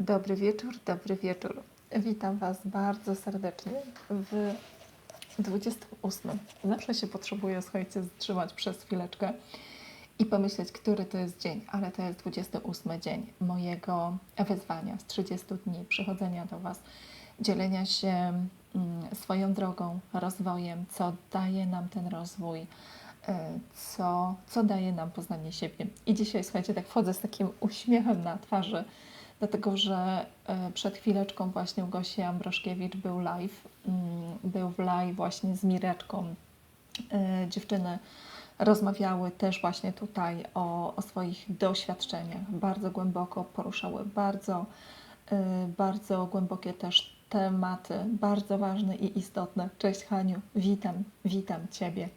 Dobry wieczór, dobry wieczór. Witam Was bardzo serdecznie w 28. Zawsze się potrzebuję, słuchajcie, zatrzymać przez chwileczkę i pomyśleć, który to jest dzień, ale to jest 28 dzień mojego wyzwania z 30 dni przychodzenia do Was, dzielenia się mm, swoją drogą, rozwojem, co daje nam ten rozwój, y, co, co daje nam poznanie siebie. I dzisiaj, słuchajcie, tak wchodzę z takim uśmiechem na twarzy, dlatego że e, przed chwileczką właśnie u Gosi Ambroszkiewicz był live, mm, był w live właśnie z Mireczką. E, Dziewczyny rozmawiały też właśnie tutaj o, o swoich doświadczeniach, bardzo głęboko poruszały bardzo, e, bardzo głębokie też tematy, bardzo ważne i istotne. Cześć Haniu, witam, witam Ciebie.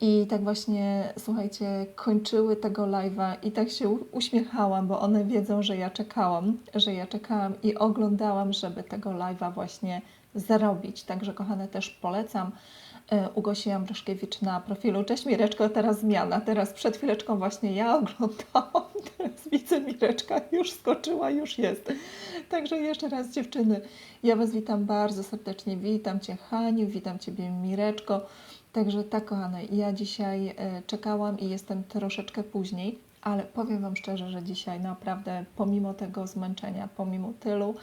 I tak właśnie, słuchajcie, kończyły tego live'a i tak się uśmiechałam, bo one wiedzą, że ja czekałam, że ja czekałam i oglądałam, żeby tego live'a właśnie zarobić. Także kochane też polecam. E, U Gosi Ambroszkiewicz na profilu. Cześć Mireczko, teraz zmiana. Teraz przed chwileczką właśnie ja oglądałam, teraz widzę Mireczka, już skoczyła, już jest. Także jeszcze raz dziewczyny, ja Was witam bardzo serdecznie. Witam Cię Haniu, witam Ciebie Mireczko. Także tak, kochane, ja dzisiaj e, czekałam i jestem troszeczkę później, ale powiem Wam szczerze, że dzisiaj naprawdę pomimo tego zmęczenia, pomimo tylu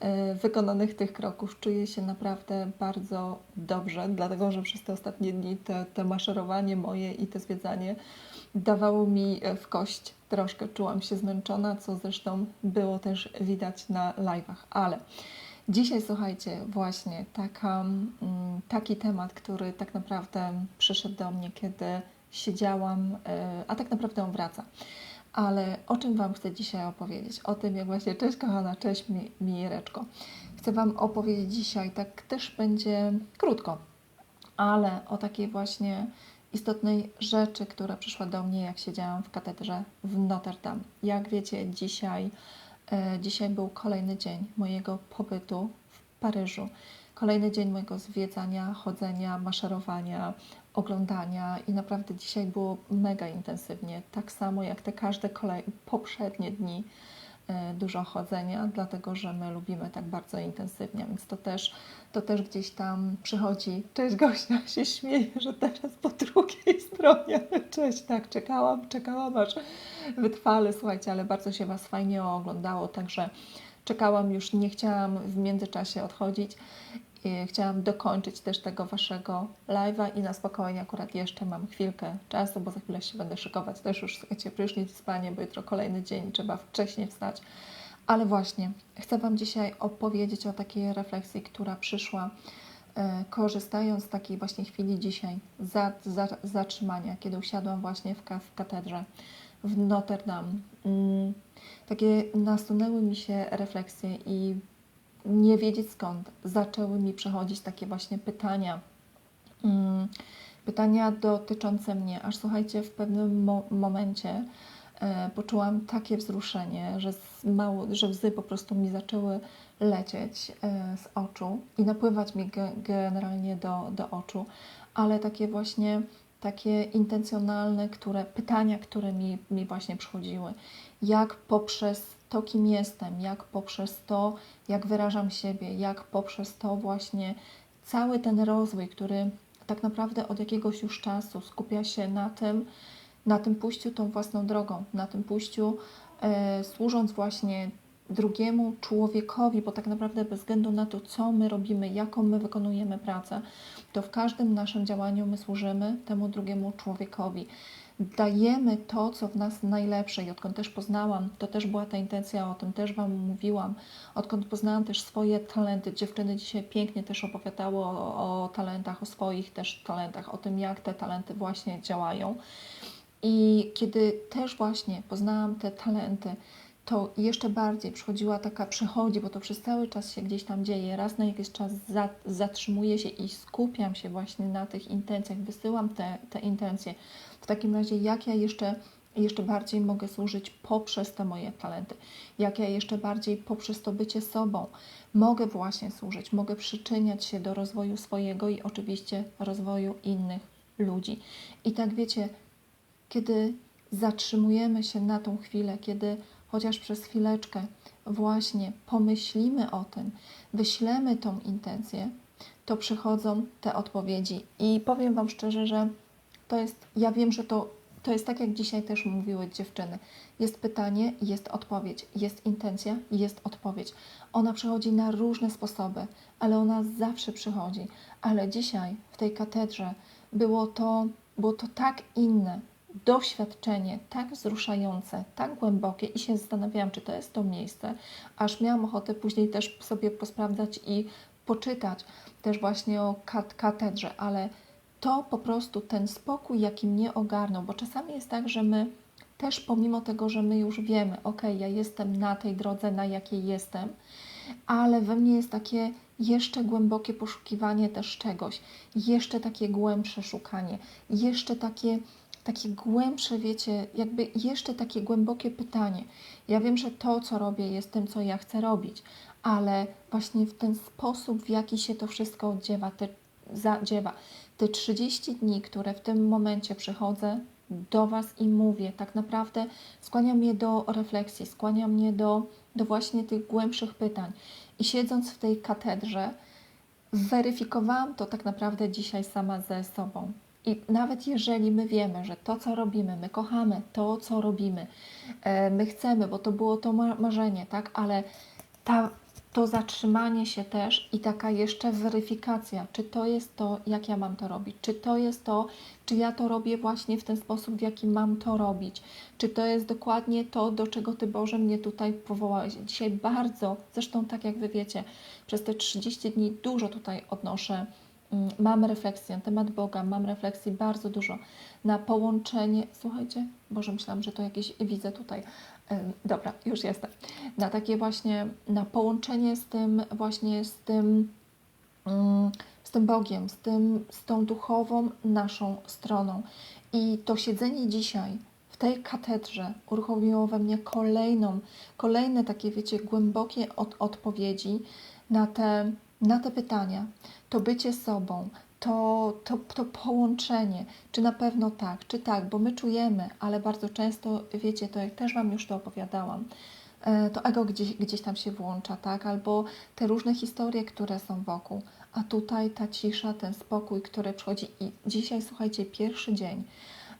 e, wykonanych tych kroków, czuję się naprawdę bardzo dobrze, dlatego że przez te ostatnie dni te, te maszerowanie moje i to zwiedzanie dawało mi e, w kość. Troszkę czułam się zmęczona, co zresztą było też widać na live'ach, ale Dzisiaj słuchajcie, właśnie taka, mm, taki temat, który tak naprawdę przyszedł do mnie, kiedy siedziałam, e, a tak naprawdę on wraca. Ale o czym Wam chcę dzisiaj opowiedzieć? O tym, jak właśnie, cześć kochana, cześć Mi- Mireczko. Chcę Wam opowiedzieć dzisiaj, tak też będzie krótko, ale o takiej właśnie istotnej rzeczy, która przyszła do mnie, jak siedziałam w katedrze w Notre Dame. Jak wiecie, dzisiaj, e, dzisiaj był kolejny dzień mojego pobytu w Paryżu. Kolejny dzień mojego zwiedzania, chodzenia, maszerowania, oglądania i naprawdę dzisiaj było mega intensywnie. Tak samo jak te każde kolej, poprzednie dni e, dużo chodzenia, dlatego że my lubimy tak bardzo intensywnie, więc to też, to też gdzieś tam przychodzi. Cześć Gosia, się śmieję, że teraz po drugiej stronie. Cześć, tak, czekałam, czekałam aż wytrwale, słuchajcie, ale bardzo się Was fajnie oglądało, także czekałam już, nie chciałam w międzyczasie odchodzić. Chciałam dokończyć też tego Waszego live'a i na spokojnie akurat jeszcze mam chwilkę czasu, bo za chwilę się będę szykować. Też już, słuchajcie, prysznic, spanie, bo jutro kolejny dzień, trzeba wcześniej wstać. Ale właśnie, chcę Wam dzisiaj opowiedzieć o takiej refleksji, która przyszła, e, korzystając z takiej właśnie chwili dzisiaj, za, za, zatrzymania, kiedy usiadłam właśnie w, w katedrze w Notre Dame. Mm, takie nasunęły mi się refleksje i nie wiedzieć skąd zaczęły mi przechodzić takie właśnie pytania. Mm, pytania dotyczące mnie, aż słuchajcie, w pewnym mo- momencie e, poczułam takie wzruszenie, że, mało, że łzy po prostu mi zaczęły lecieć e, z oczu i napływać mi ge- generalnie do, do oczu, ale takie właśnie takie intencjonalne, które pytania, które mi, mi właśnie przychodziły, jak poprzez to, kim jestem, jak poprzez to, jak wyrażam siebie, jak poprzez to właśnie cały ten rozwój, który tak naprawdę od jakiegoś już czasu skupia się na tym, na tym pójściu tą własną drogą, na tym pójściu e, służąc właśnie drugiemu człowiekowi, bo tak naprawdę bez względu na to, co my robimy, jaką my wykonujemy pracę, to w każdym naszym działaniu my służymy temu drugiemu człowiekowi. Dajemy to, co w nas najlepsze i odkąd też poznałam, to też była ta intencja, o tym też Wam mówiłam, odkąd poznałam też swoje talenty. Dziewczyny dzisiaj pięknie też opowiadały o, o talentach, o swoich też talentach, o tym, jak te talenty właśnie działają. I kiedy też właśnie poznałam te talenty, to jeszcze bardziej przychodziła taka, przychodzi, bo to przez cały czas się gdzieś tam dzieje, raz na jakiś czas za, zatrzymuję się i skupiam się właśnie na tych intencjach, wysyłam te, te intencje. W takim razie, jak ja jeszcze, jeszcze bardziej mogę służyć poprzez te moje talenty, jak ja jeszcze bardziej poprzez to bycie sobą mogę właśnie służyć, mogę przyczyniać się do rozwoju swojego i oczywiście rozwoju innych ludzi. I tak wiecie, kiedy zatrzymujemy się na tą chwilę, kiedy chociaż przez chwileczkę właśnie pomyślimy o tym, wyślemy tą intencję, to przychodzą te odpowiedzi. I powiem Wam szczerze, że to jest, ja wiem, że to, to jest tak, jak dzisiaj też mówiły dziewczyny. Jest pytanie, jest odpowiedź, jest intencja, jest odpowiedź. Ona przychodzi na różne sposoby, ale ona zawsze przychodzi. Ale dzisiaj w tej katedrze było to, było to tak inne, doświadczenie tak wzruszające, tak głębokie i się zastanawiałam, czy to jest to miejsce, aż miałam ochotę później też sobie posprawdzać i poczytać też właśnie o kat katedrze, ale to po prostu ten spokój, jaki mnie ogarnął, bo czasami jest tak, że my też pomimo tego, że my już wiemy, ok, ja jestem na tej drodze, na jakiej jestem, ale we mnie jest takie jeszcze głębokie poszukiwanie też czegoś, jeszcze takie głębsze szukanie, jeszcze takie, takie głębsze, wiecie, jakby jeszcze takie głębokie pytanie. Ja wiem, że to, co robię, jest tym, co ja chcę robić, ale właśnie w ten sposób, w jaki się to wszystko odziewa, te, zadziewa, te 30 dni, które w tym momencie przychodzę do Was i mówię, tak naprawdę skłania mnie do refleksji, skłania mnie do, do właśnie tych głębszych pytań. I siedząc w tej katedrze, weryfikowałam to tak naprawdę dzisiaj sama ze sobą. I nawet jeżeli my wiemy, że to, co robimy, my kochamy to, co robimy, e, my chcemy, bo to było to marzenie, tak, ale ta, to zatrzymanie się też i taka jeszcze weryfikacja, czy to jest to, jak ja mam to robić, czy to jest to, czy ja to robię właśnie w ten sposób, w jaki mam to robić, czy to jest dokładnie to, do czego Ty Boże mnie tutaj powołałeś. Dzisiaj bardzo, zresztą tak jak Wy wiecie, przez te 30 dni dużo tutaj odnoszę mam refleksję na temat Boga, mam refleksji bardzo dużo na połączenie. Słuchajcie, Boże, myślałam, że to jakieś widzę tutaj Dobra, już jestem. Na takie właśnie, na połączenie z tym, właśnie z tym, mm, z tym Bogiem, z, tym, z tą duchową naszą stroną. I to siedzenie dzisiaj w tej katedrze uruchomiło we mnie kolejną, kolejne takie, wiecie, głębokie od, odpowiedzi na te, na te pytania. To bycie sobą, to, to, to połączenie, czy na pewno tak, czy tak, bo my czujemy, ale bardzo często, wiecie, to jak też Wam już to opowiadałam, e, to ego gdzieś, gdzieś tam się włącza, tak, albo te różne historie, które są wokół, a tutaj ta cisza, ten spokój, który przychodzi i dzisiaj, słuchajcie, pierwszy dzień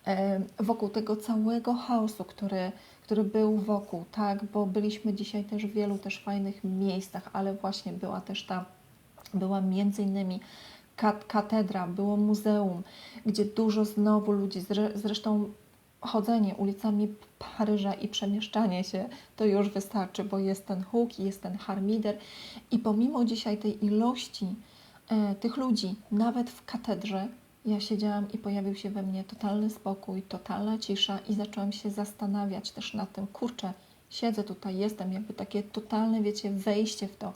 e, wokół tego całego chaosu, który, który był wokół, tak, bo byliśmy dzisiaj też w wielu też fajnych miejscach, ale właśnie była też ta, była między innymi katedra, było muzeum, gdzie dużo znowu ludzi, zresztą chodzenie ulicami Paryża i przemieszczanie się to już wystarczy, bo jest ten huk, jest ten harmider i pomimo dzisiaj tej ilości e, tych ludzi, nawet w katedrze, ja siedziałam i pojawił się we mnie totalny spokój, totalna cisza i zaczęłam się zastanawiać też nad tym, kurczę, siedzę tutaj, jestem, jakby takie totalne, wiecie, wejście w to.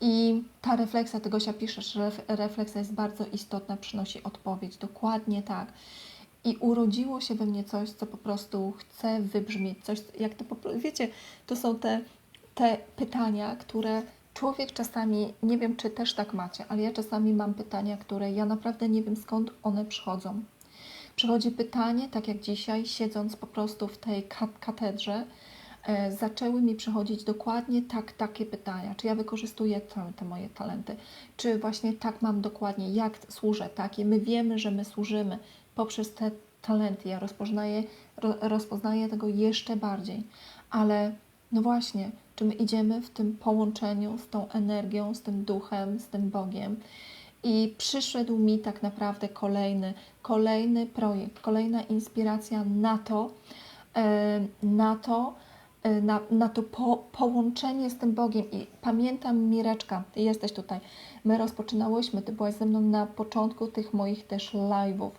I ta refleksja, tego się pisze, że refleksja jest bardzo istotna, przynosi odpowiedź, dokładnie tak. I urodziło się we mnie coś, co po prostu chce wybrzmieć, coś, jak to wiecie, to są te, te pytania, które człowiek czasami, nie wiem, czy też tak macie, ale ja czasami mam pytania, które ja naprawdę nie wiem skąd one przychodzą. Przychodzi pytanie, tak jak dzisiaj, siedząc po prostu w tej katedrze, zaczęły mi przychodzić dokładnie tak, takie pytania. Czy ja wykorzystuję te, te moje talenty? Czy właśnie tak mam dokładnie, jak służę? Takie my wiemy, że my służymy poprzez te talenty. Ja rozpoznaję, ro, rozpoznaję tego jeszcze bardziej. Ale no właśnie, czy my idziemy w tym połączeniu z tą energią, z tym duchem, z tym Bogiem? I przyszedł mi tak naprawdę kolejny, kolejny projekt, kolejna inspiracja na to, e, na to, na, na to po, połączenie z tym Bogiem. I pamiętam, Mireczka, ty jesteś tutaj. My rozpoczynałyśmy, ty byłaś ze mną na początku tych moich też live'ów.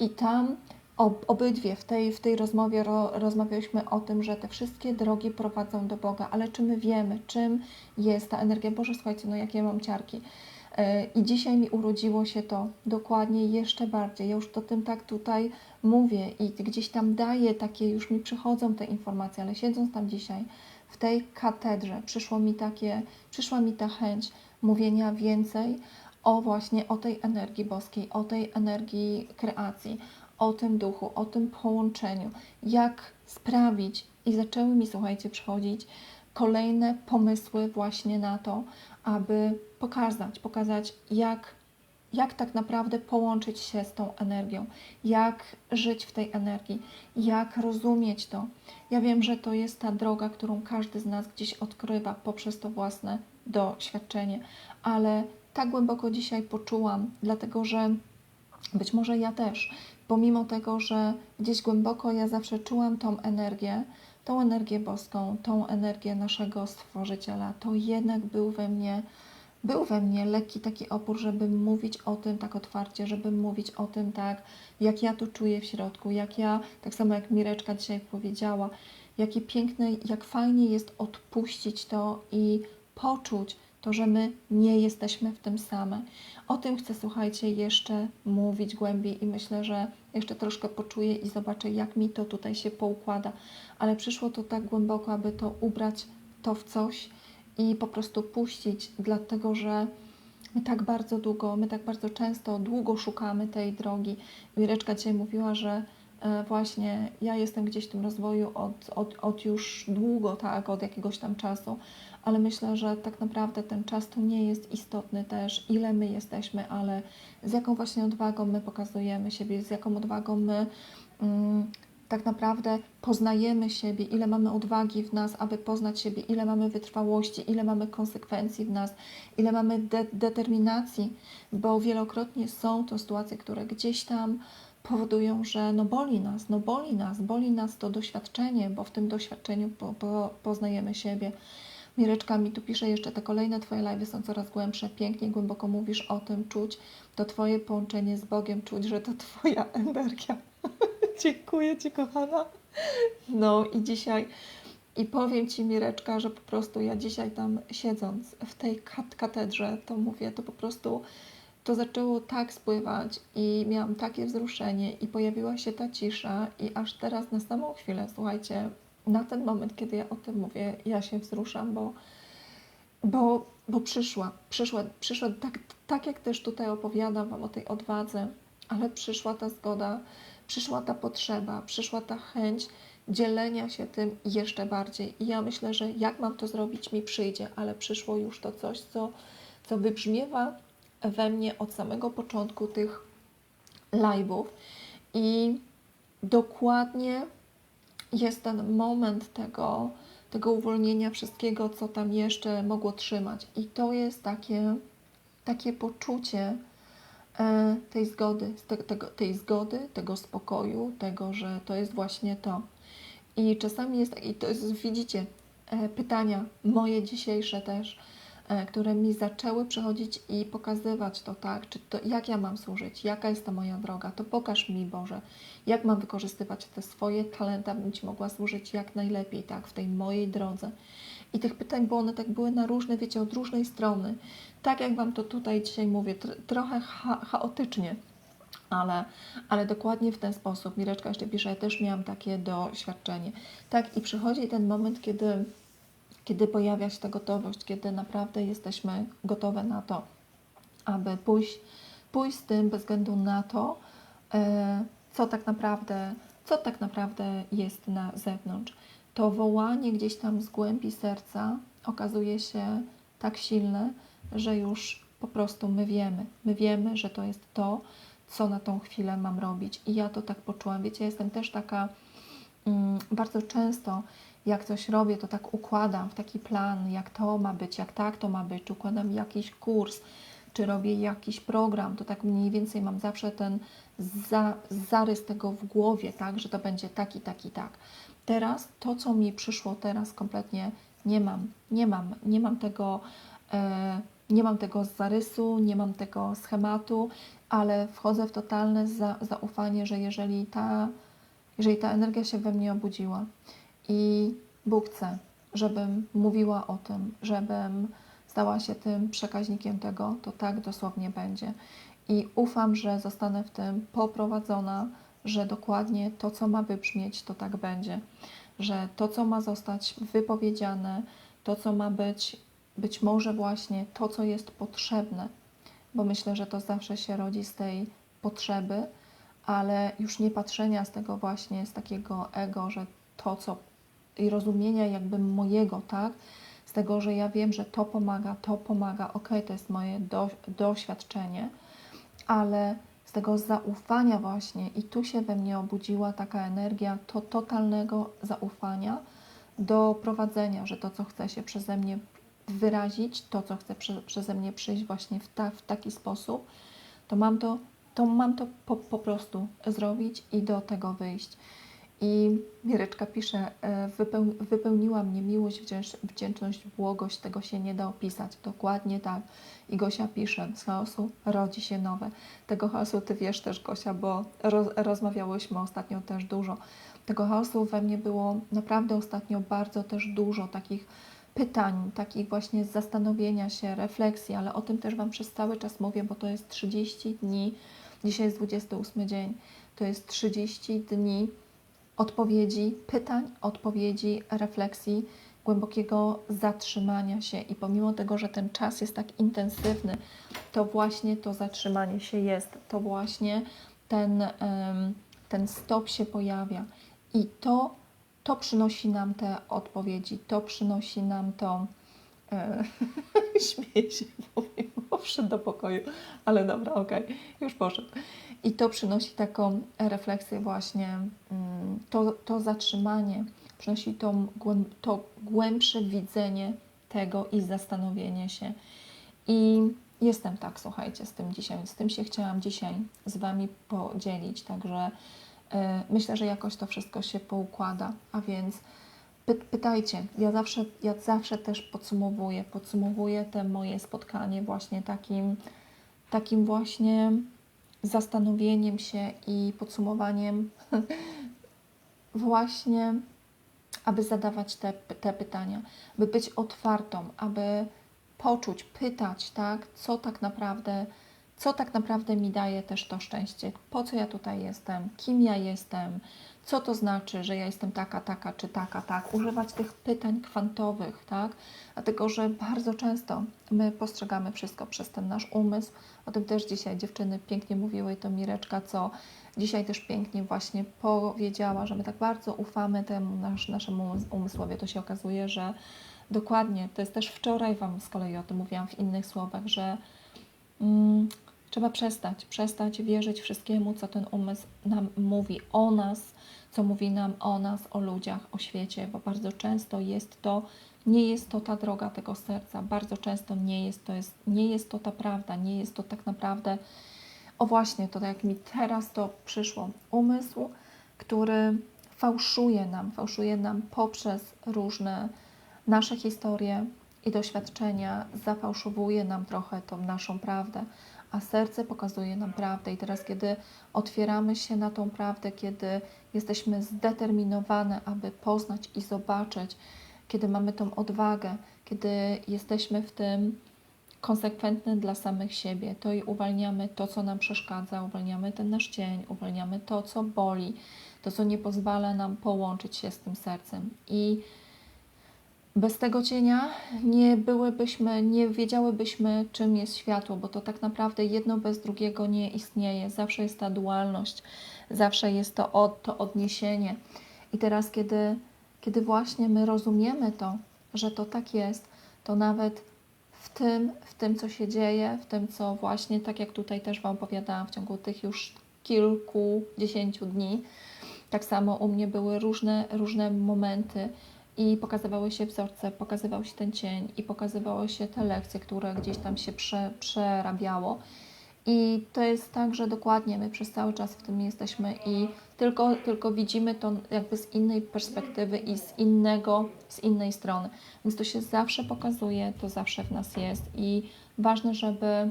I tam ob, obydwie w tej, w tej rozmowie ro, rozmawialiśmy o tym, że te wszystkie drogi prowadzą do Boga. Ale czy my wiemy, czym jest ta energia? Boże, słuchajcie, no jakie mam ciarki. E, I dzisiaj mi urodziło się to dokładnie jeszcze bardziej. Ja już to tym tak tutaj mówię i gdzieś tam daję takie, już mi przychodzą te informacje, ale siedząc tam dzisiaj w tej katedrze, przyszło mi takie, przyszła mi ta chęć mówienia więcej o właśnie o tej energii boskiej, o tej energii kreacji, o tym duchu, o tym połączeniu, jak sprawić, I zaczęły mi, słuchajcie, przychodzić kolejne pomysły właśnie na to, aby pokazać, pokazać jak, jak tak naprawdę połączyć się z tą energią, jak żyć w tej energii, jak rozumieć to. Ja wiem, że to jest ta droga, którą każdy z nas gdzieś odkrywa poprzez to własne doświadczenie, ale tak głęboko dzisiaj poczułam, dlatego że być może ja też, pomimo tego, że gdzieś głęboko ja zawsze czułam tą energię, tą energię boską, tą energię naszego Stworzyciela, to jednak był we mnie, był we mnie lekki taki opór, żeby mówić o tym tak otwarcie, żeby mówić o tym tak, jak ja to czuję w środku, jak ja, tak samo jak Mireczka dzisiaj powiedziała, jakie piękne, jak fajnie jest odpuścić to i poczuć to, że my nie jesteśmy w tym same. O tym chcę, słuchajcie, jeszcze mówić głębiej i myślę, że jeszcze troszkę poczuję i zobaczę, jak mi to tutaj się poukłada. Ale przyszło to tak głęboko, aby to ubrać to w coś i po prostu puścić, dlatego że my tak bardzo długo, my tak bardzo często, długo szukamy tej drogi. Mireczka dzisiaj mówiła, że e, właśnie ja jestem gdzieś w tym rozwoju od, od, od już długo, tak, od jakiegoś tam czasu, ale myślę, że tak naprawdę ten czas to nie jest istotny też, ile my jesteśmy, ale z jaką właśnie odwagą my pokazujemy siebie, z jaką odwagą my mm, tak naprawdę poznajemy siebie, ile mamy odwagi w nas, aby poznać siebie, ile mamy wytrwałości, ile mamy konsekwencji w nas, ile mamy de determinacji, bo wielokrotnie są to sytuacje, które gdzieś tam powodują, że no boli nas, no boli nas, boli nas to doświadczenie, bo w tym doświadczeniu po, po, poznajemy siebie. Mireczka mi tu pisze jeszcze, te kolejne Twoje live są coraz głębsze, pięknie, głęboko mówisz o tym, czuć to Twoje połączenie z Bogiem, czuć, że to Twoja energia. Dziękuję Ci, kochana. No i dzisiaj, i powiem Ci, Mireczka, że po prostu ja dzisiaj tam siedząc w tej kat katedrze, to mówię, to po prostu to zaczęło tak spływać i miałam takie wzruszenie i pojawiła się ta cisza i aż teraz na samą chwilę, słuchajcie, na ten moment, kiedy ja o tym mówię, ja się wzruszam, bo, bo, bo przyszła, przyszła, przyszła tak, tak jak też tutaj opowiadam Wam o tej odwadze, ale przyszła ta zgoda, przyszła ta potrzeba, przyszła ta chęć dzielenia się tym jeszcze bardziej. I ja myślę, że jak mam to zrobić, mi przyjdzie, ale przyszło już to coś, co, co wybrzmiewa we mnie od samego początku tych live'ów i dokładnie jest ten moment tego, tego uwolnienia wszystkiego, co tam jeszcze mogło trzymać. I to jest takie, takie poczucie tej zgody, te, tego, tej zgody, tego spokoju, tego, że to jest właśnie to. I czasami jest, i to jest, widzicie, e, pytania moje dzisiejsze też, e, które mi zaczęły przychodzić i pokazywać to, tak, czy to, jak ja mam służyć, jaka jest ta moja droga, to pokaż mi, Boże, jak mam wykorzystywać te swoje talenty, abym Ci mogła służyć jak najlepiej, tak, w tej mojej drodze. I tych pytań, bo one tak były na różne, wiecie, od różnej strony. Tak jak Wam to tutaj dzisiaj mówię, tr trochę cha chaotycznie, ale, ale dokładnie w ten sposób. Mireczka jeszcze pisze, ja też miałam takie doświadczenie. Tak, i przychodzi ten moment, kiedy, kiedy pojawia się ta gotowość, kiedy naprawdę jesteśmy gotowe na to, aby pójść, pójść z tym bez względu na to, e, co tak naprawdę, co tak naprawdę jest na zewnątrz. To wołanie gdzieś tam z głębi serca okazuje się tak silne, że już po prostu my wiemy. My wiemy, że to jest to, co na tą chwilę mam robić. I ja to tak poczułam. Wiecie, jestem też taka mm, bardzo często, jak coś robię, to tak układam w taki plan, jak to ma być, jak tak to ma być, czy układam jakiś kurs, czy robię jakiś program, to tak mniej więcej mam zawsze ten za, zarys tego w głowie, tak, że to będzie tak i tak i tak. Teraz to, co mi przyszło teraz kompletnie nie mam, nie mam, nie mam tego, e, nie mam tego zarysu, nie mam tego schematu, ale wchodzę w totalne za, zaufanie, że jeżeli ta, jeżeli ta energia się we mnie obudziła i Bóg chce, żebym mówiła o tym, żebym stała się tym przekaźnikiem tego, to tak dosłownie będzie. I ufam, że zostanę w tym poprowadzona, że dokładnie to, co ma wybrzmieć, to tak będzie. Że to, co ma zostać wypowiedziane, to, co ma być, być może właśnie to, co jest potrzebne, bo myślę, że to zawsze się rodzi z tej potrzeby, ale już nie patrzenia z tego właśnie, z takiego ego, że to, co i rozumienia jakby mojego, tak? Z tego, że ja wiem, że to pomaga, to pomaga, ok, to jest moje do, doświadczenie, ale z tego zaufania właśnie i tu się we mnie obudziła taka energia to totalnego zaufania do prowadzenia, że to, co chce się przeze mnie wyrazić, to, co chce prze, przeze mnie przyjść właśnie w, ta, w taki sposób, to mam to, to, mam to po, po prostu zrobić i do tego wyjść. I Mireczka pisze, e, wypeł, wypełniła mnie miłość, wdzięcz, wdzięczność, błogość, tego się nie da opisać. Dokładnie tak. I Gosia pisze, z chaosu rodzi się nowe. Tego chaosu ty wiesz też, Gosia, bo roz, rozmawiałyśmy ostatnio też dużo. Tego chaosu we mnie było naprawdę ostatnio bardzo też dużo takich pytań, takich właśnie zastanowienia się, refleksji, ale o tym też Wam przez cały czas mówię, bo to jest 30 dni, dzisiaj jest 28 dzień, to jest 30 dni odpowiedzi, pytań, odpowiedzi, refleksji, głębokiego zatrzymania się. I pomimo tego, że ten czas jest tak intensywny, to właśnie to zatrzymanie się jest, to właśnie ten, ten stop się pojawia. I to, to przynosi nam te odpowiedzi, to przynosi nam to. E, śmieję się, bo wszedł do pokoju, ale dobra, okej, okay, już poszedł. I to przynosi taką refleksję właśnie, mm, to, to zatrzymanie, przynosi to, to głębsze widzenie tego i zastanowienie się. I jestem tak, słuchajcie, z tym dzisiaj, z tym się chciałam dzisiaj z Wami podzielić, także yy, myślę, że jakoś to wszystko się poukłada, a więc py pytajcie, ja zawsze, ja zawsze też podsumowuję, podsumowuję te moje spotkanie właśnie takim, takim właśnie zastanowieniem się i podsumowaniem właśnie, aby zadawać te, te pytania, by być otwartą, aby poczuć, pytać, tak, co tak naprawdę, co tak naprawdę mi daje też to szczęście, po co ja tutaj jestem, kim ja jestem, co to znaczy, że ja jestem taka, taka czy taka, tak. Używać tych pytań kwantowych, tak? Dlatego, że bardzo często my postrzegamy wszystko przez ten nasz umysł. O tym też dzisiaj dziewczyny pięknie mówiły i to Mireczka, co dzisiaj też pięknie właśnie powiedziała, że my tak bardzo ufamy temu nasz, naszemu umysłowi. To się okazuje, że dokładnie, to jest też wczoraj Wam z kolei o tym mówiłam w innych słowach, że mm, trzeba przestać, przestać wierzyć wszystkiemu, co ten umysł nam mówi o nas, co mówi nam o nas, o ludziach, o świecie, bo bardzo często jest to, nie jest to ta droga tego serca, bardzo często nie jest to, jest, nie jest to ta prawda, nie jest to tak naprawdę, o właśnie, to tak jak mi teraz to przyszło, umysł, który fałszuje nam, fałszuje nam poprzez różne nasze historie i doświadczenia, zafałszowuje nam trochę tą naszą prawdę, a serce pokazuje nam prawdę. I teraz, kiedy otwieramy się na tą prawdę, kiedy jesteśmy zdeterminowane, aby poznać i zobaczyć, kiedy mamy tą odwagę, kiedy jesteśmy w tym konsekwentni dla samych siebie, to i uwalniamy to, co nam przeszkadza, uwalniamy ten nasz cień, uwalniamy to, co boli, to, co nie pozwala nam połączyć się z tym sercem. I bez tego cienia nie byłybyśmy, nie wiedziałybyśmy, czym jest światło, bo to tak naprawdę jedno bez drugiego nie istnieje. Zawsze jest ta dualność, zawsze jest to, od, to odniesienie. I teraz, kiedy, kiedy właśnie my rozumiemy to, że to tak jest, to nawet w tym, w tym, co się dzieje, w tym, co właśnie, tak jak tutaj też Wam opowiadałam, w ciągu tych już kilkudziesięciu dni, tak samo u mnie były różne, różne momenty, i pokazywały się wzorce, pokazywał się ten cień i pokazywały się te lekcje, które gdzieś tam się prze, przerabiało. I to jest tak, że dokładnie my przez cały czas w tym jesteśmy i tylko, tylko widzimy to jakby z innej perspektywy i z innego, z innej strony. Więc to się zawsze pokazuje, to zawsze w nas jest i ważne, żeby,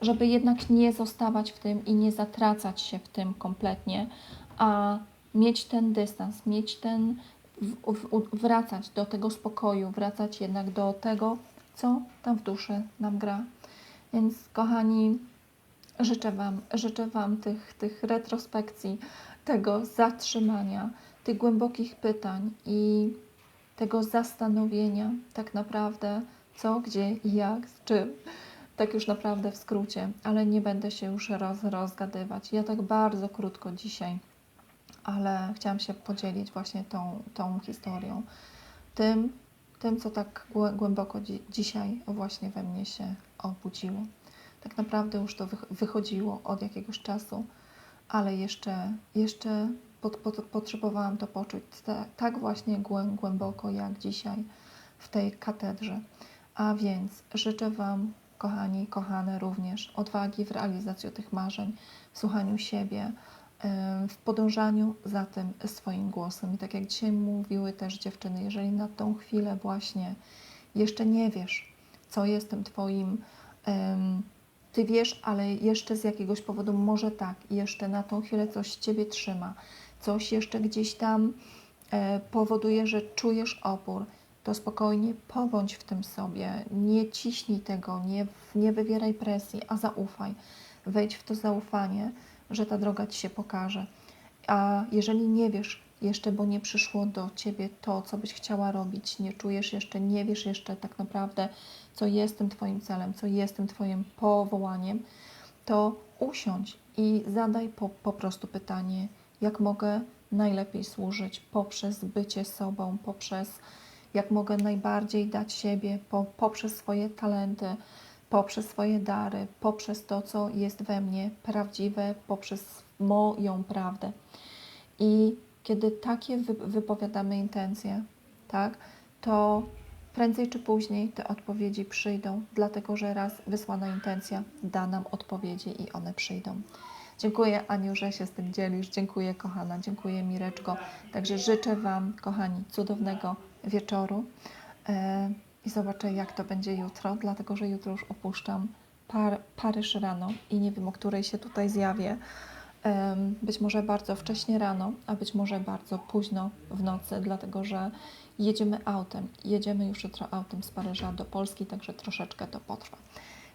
żeby jednak nie zostawać w tym i nie zatracać się w tym kompletnie, a mieć ten dystans, mieć ten, wracać do tego spokoju, wracać jednak do tego, co tam w duszy nam gra. Więc kochani, życzę Wam, życzę Wam tych, tych retrospekcji, tego zatrzymania, tych głębokich pytań i tego zastanowienia tak naprawdę co, gdzie i jak, z czym. Tak już naprawdę w skrócie, ale nie będę się już roz, rozgadywać. Ja tak bardzo krótko dzisiaj ale chciałam się podzielić właśnie tą, tą historią. Tym, tym, co tak głę- głęboko dzi- dzisiaj właśnie we mnie się obudziło. Tak naprawdę już to wych- wychodziło od jakiegoś czasu, ale jeszcze, jeszcze pot, pot, potrzebowałam to poczuć ta, tak właśnie głę, głęboko jak dzisiaj w tej katedrze. A więc życzę Wam, kochani, kochane, również odwagi w realizacji tych marzeń, w słuchaniu siebie, w podążaniu za tym swoim głosem. I tak jak dzisiaj mówiły też dziewczyny, jeżeli na tą chwilę właśnie jeszcze nie wiesz, co jest tym Twoim, Ty wiesz, ale jeszcze z jakiegoś powodu może tak, jeszcze na tą chwilę coś Ciebie trzyma, coś jeszcze gdzieś tam e, powoduje, że czujesz opór, to spokojnie pobądź w tym sobie, nie ciśnij tego, nie, nie wywieraj presji, a zaufaj. Wejdź w to zaufanie, że ta droga Ci się pokaże. A jeżeli nie wiesz jeszcze, bo nie przyszło do Ciebie to, co byś chciała robić, nie czujesz jeszcze, nie wiesz jeszcze tak naprawdę, co jest tym Twoim celem, co jest tym Twoim powołaniem, to usiądź i zadaj po, po prostu pytanie, jak mogę najlepiej służyć poprzez bycie sobą, poprzez jak mogę najbardziej dać siebie po, poprzez swoje talenty, poprzez swoje dary, poprzez to, co jest we mnie prawdziwe, poprzez moją prawdę. I kiedy takie wy, wypowiadamy intencje, tak, to prędzej czy później te odpowiedzi przyjdą, dlatego że raz wysłana intencja da nam odpowiedzi i one przyjdą. Dziękuję Aniu, że się z tym dzielisz. Dziękuję kochana, dziękuję Mireczko. Także życzę Wam, kochani, cudownego wieczoru e, i zobaczę jak to będzie jutro, dlatego że jutro już opuszczam Par Paryż rano i nie wiem o której się tutaj zjawię. Być może bardzo wcześnie rano, a być może bardzo późno w nocy, dlatego że jedziemy autem. Jedziemy już jutro autem z Paryża do Polski, także troszeczkę to potrwa.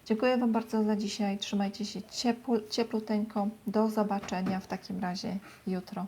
Dziękuję Wam bardzo za dzisiaj. Trzymajcie się ciepł, ciepluteńko. Do zobaczenia w takim razie jutro.